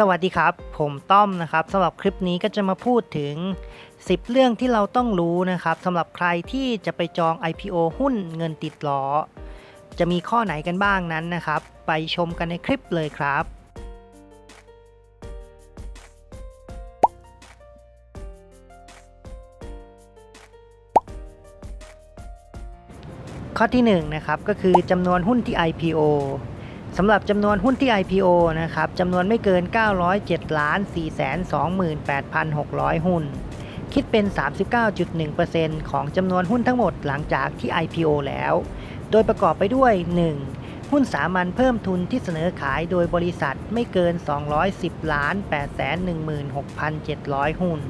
สวัสดีครับ ผมต้อมนะครับสำหรับคลิปนี้ก็จะมาพูดถึง 10 เรื่องที่เราต้องรู้นะครับสำหรับใครที่จะไปจอง IPO หุ้นเงินติดล้อ จะมีข้อไหนกันบ้างนั้นนะครับ ไปชมกันในคลิปเลยครับ ข้อที่1นะครับก็คือจำนวนหุ้นที่ IPO สำหรับจำนวนหุ้นที่ IPO นะครับจำนวนไม่เกิน 907ล้าน428,600 หุ้น คิดเป็น 39.1%ของจำนวนหุ้นทั้งหมดหลังจากที่ IPO แล้ว โดยประกอบไปด้วย 1. หุ้นสามัญเพิ่มทุนที่เสนอขายโดยบริษัทไม่เกิน 210ล้าน816,700 หุ้น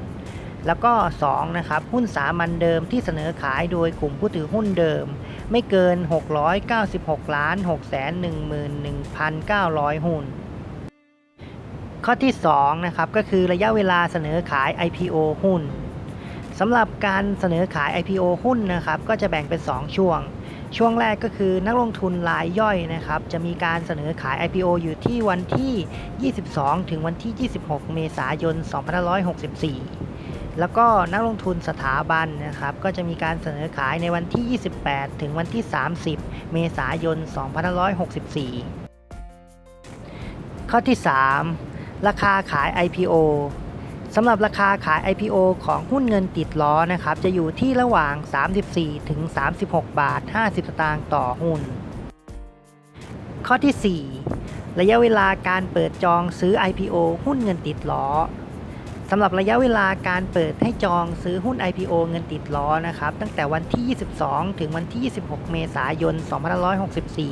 แล้วก็ 2. นะครับหุ้นสามัญเดิมที่เสนอขายโดยกลุ่มผู้ถือหุ้นเดิม ไม่เกิน 696ล้าน611,900หุ้น ข้อที่2นะครับก็คือระยะเวลาเสนอขาย IPO หุ้นสำหรับการเสนอขาย IPO หุ้นนะครับก็จะแบ่งเป็น 2 ช่วง ช่วงแรกก็คือนักลงทุนรายย่อยนะครับจะมีการเสนอขาย IPO อยู่ที่วันที่ 22 ถึงวันที่ 26 เมษายน 2564 แล้วก็นักลงทุนสถาบันนะครับก็จะมีการเสนอขายในวันที่ 28 ถึงวันที่ 30 เมษายน 2564 ข้อที่ 3 ราคาขาย IPO สำหรับราคาขาย IPO ของหุ้นเงินติดล้อนะครับจะอยู่ที่ระหว่าง 34 ถึง 36 บาท 50 สตางค์ต่อหุ้น ข้อที่ 4 ระยะเวลาการเปิดจองซื้อ IPO หุ้นเงินติดล้อ สำหรับระยะเวลาการเปิดให้จองซื้อหุ้น IPO เงินติดล้อนะครับ ตั้งแต่วันที่ 22 ถึงวันที่ 26 เมษายน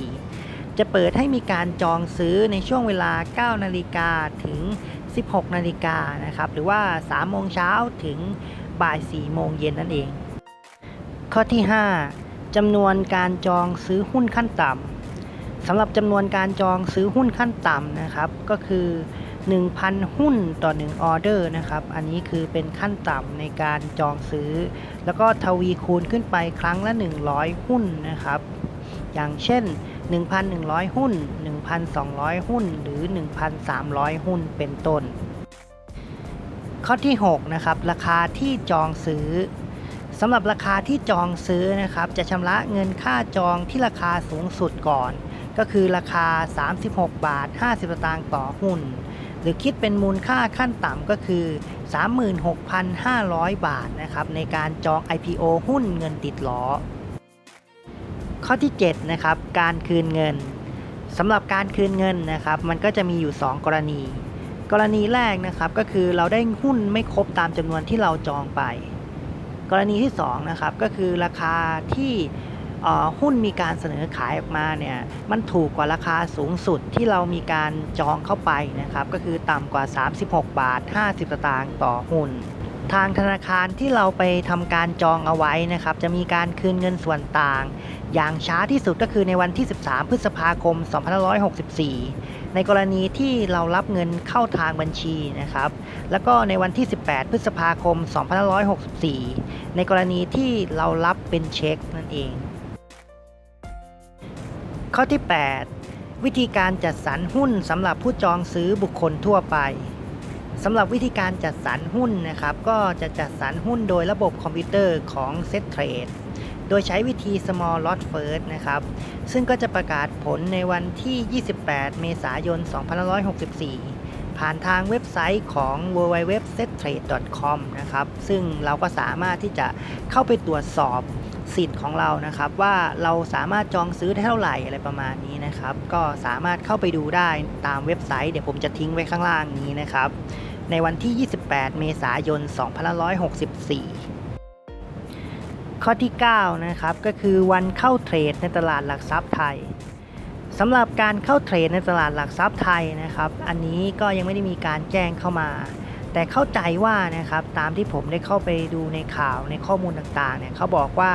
2564 จะเปิดให้มีการจองซื้อในช่วงเวลา 9 นาฬิกาถึง 16 นาฬิกานะครับ หรือว่า 3 โมงเช้าถึงบ่าย 4 โมงเย็นนั่นเอง ข้อที่ 5จำนวนการจองซื้อหุ้นขั้นต่ำสำหรับจำนวนการจองซื้อหุ้นขั้นต่ำนะครับ ก็คือ 1,000 หุ้นต่อ 1 ออเดอร์นะครับ อันนี้คือเป็นขั้นต่ำในการจองซื้อ แล้วก็ทวีคูณขึ้นไปครั้งละ 100 หุ้นนะครับ อย่างเช่น 1,100 หุ้น 1,200 หุ้น หรือ 1,300 หุ้นเป็นต้น ข้อที่ 6 นะครับ ราคาที่จองซื้อสำหรับราคาที่จองซื้อนะครับ จะชำระเงินค่าจองที่ราคาสูงสุดก่อน ก็คือราคา 36 บาท 50สตางค์ต่อหุ้น หรือคิดเป็นมูลค่าขั้นต่ำก็คือ 36,500 บาทนะครับในการจอง IPO หุ้นเงินติดล้อ ข้อที่ 7 นะครับ การคืนเงินสำหรับการคืนเงินนะครับ มันก็จะมีอยู่ 2 กรณี กรณีแรกนะครับก็คือเราได้หุ้นไม่ครบตามจำนวนที่เราจองไป กรณีที่2นะครับก็คือราคาที่ หุ้นมีการเสนอขายออกมาเนี่ยมันถูกกว่าราคาสูงสุดที่เรามีการจองเข้าไปนะครับก็คือต่ำกว่า 36 บาท 50สตางค์ต่อหุ้นทางธนาคารที่เราไปทำการจองเอาไว้นะครับ จะมีการคืนเงินส่วนต่าง อย่างช้าที่สุดก็คือในวันที่ 13 พฤษภาคม 2564 ในกรณีที่เรารับเงินเข้าทางบัญชีนะครับ แล้วก็ในวันที่ 18 พฤษภาคม 2564 ในกรณีที่เรารับเป็นเช็คนั่นเอง ข้อที่ 8 วิธีการจัดสรรหุ้นสำหรับผู้จองซื้อบุคคลทั่วไปสำหรับวิธีการจัดสรรหุ้นนะครับ ก็จะจัดสรรหุ้นโดยระบบคอมพิวเตอร์ของ Set Trade โดยใช้วิธี Small Lot First นะครับ ซึ่งก็จะประกาศผลในวันที่ 28 เมษายน 2564 ผ่านทางเว็บไซต์ของ www.settrade.com นะครับ ซึ่งเราก็สามารถที่จะเข้าไปตรวจสอบ สิทธิ์ของเรานะครับ ว่าเราสามารถจองซื้อได้เท่าไหร่อะไรประมาณนี้นะครับ ก็สามารถเข้าไปดูได้ตามเว็บไซต์เดี๋ยวผมจะทิ้งไว้ข้างล่างนี้นะครับ ในวันที่ 28 เมษายน 2564 ข้อที่ 9 นะครับก็คือวันเข้าเทรดในตลาดหลักทรัพย์ไทยสำหรับการเข้าเทรดในตลาดหลักทรัพย์ไทยนะครับ อันนี้ก็ยังไม่ได้มีการแจ้งเข้ามา แต่เข้าใจว่านะครับตามที่ผมได้เข้าไปดูในข่าวในข้อมูลต่างๆเนี่ยเขาบอกว่า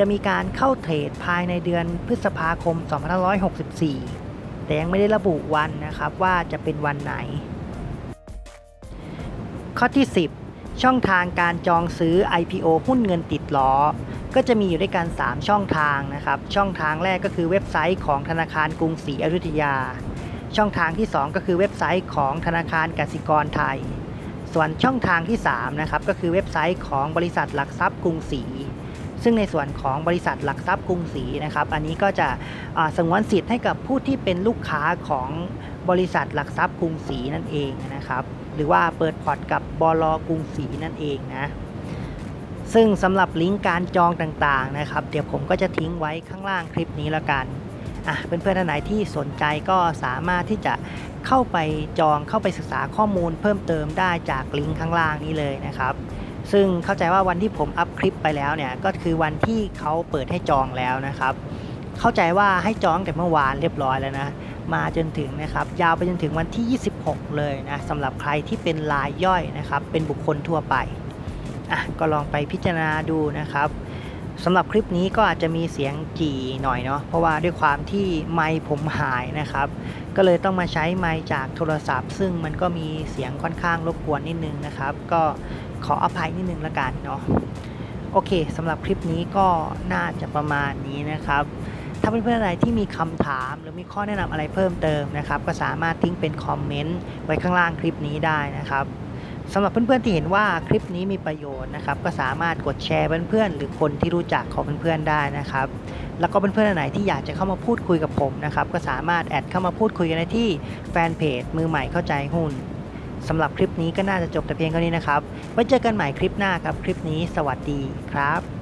จะมีการเข้าเทรดภายในเดือนพฤษภาคม 2564 แต่ยังไม่ได้ระบุวันนะครับว่าจะเป็นวันไหน ข้อที่ 10 ช่องทางการจองซื้อ IPO หุ้นเงินติดล้อ ก็จะมีอยู่ด้วยกัน 3 ช่องทางนะครับ ช่องทางแรกก็คือเว็บไซต์ของธนาคารกรุงศรีอยุธยา ช่องทางที่ 2 ก็คือเว็บไซต์ของธนาคารกสิกรไทย ส่วนช่องทางที่3นะครับก็คือเว็บไซต์ของบริษัทหลักทรัพย์กรุงศรี ซึ่งในส่วนของบริษัทหลักทรัพย์กรุงศรีนะครับ อันนี้ก็จะอ่าสงวนสิทธิ์ให้กับผู้ที่เป็นลูกค้าของบริษัทหลักทรัพย์กรุงศรีนั่นเองนะครับ หรือว่าเปิดพอร์ตกับบลกรุงศรีนั่นเองนะซึ่งสำหรับลิงก์การจองต่างๆนะครับ เดี๋ยวผมก็จะทิ้งไว้ข้างล่างคลิปนี้แล้วกันอะเพื่อนๆท่านไหนที่สนใจก็สามารถที่จะเข้าไปจองเข้าไปศึกษาข้อมูลเพิ่มเติมได้จากลิงก์ข้างล่างนี้เลยนะครับ ซึ่งเข้าใจว่าวันที่ผมอัพคลิปไปแล้วเนี่ยก็คือวันที่เขาเปิดให้จองแล้วนะครับ เข้าใจว่าให้จองแต่เมื่อวานเรียบร้อยแล้วนะมาจนถึงนะครับยาวไปจนถึงวันที่ 26 เลยนะสำหรับใครที่เป็นรายย่อยนะครับ เป็นบุคคลทั่วไปอะก็ลองไปพิจารณาดูนะครับ สำหรับคลิปนี้ก็อาจจะมีเสียงจี่หน่อยเนาะเพราะว่าด้วยความที่ไมค์ผมหายนะครับ ก็เลยต้องมาใช้ไมค์จากโทรศัพท์ ซึ่งมันก็มีเสียงค่อนข้างรบกวนนิดนึงนะครับ ก็ขออภัยนิดนึงละกันเนาะโอเคสำหรับคลิปนี้ก็น่าจะประมาณนี้นะครับ ถ้าเพื่อนๆอะไรที่มีคำถามหรือมีข้อแนะนำอะไรเพิ่มเติมนะครับ ก็สามารถทิ้งเป็นคอมเมนต์ไว้ข้างล่างคลิปนี้ได้นะครับ สำหรับเพื่อนๆที่เห็นว่าคลิปนี้มีประโยชน์นะครับ ก็สามารถกดแชร์เพื่อนๆหรือคนที่รู้จักของเพื่อนๆได้นะครับ แล้วก็เพื่อนๆไหนที่อยากจะเข้ามาพูดคุยกับผมนะครับ ก็สามารถแอดเข้ามาพูดคุยกันได้ที่แฟนเพจมือใหม่เข้าใจหุ้นสำหรับคลิปนี้ก็น่าจะจบแต่เพียงเท่านี้นะครับ ไว้เจอกันใหม่คลิปหน้าครับ คลิปนี้สวัสดีครับ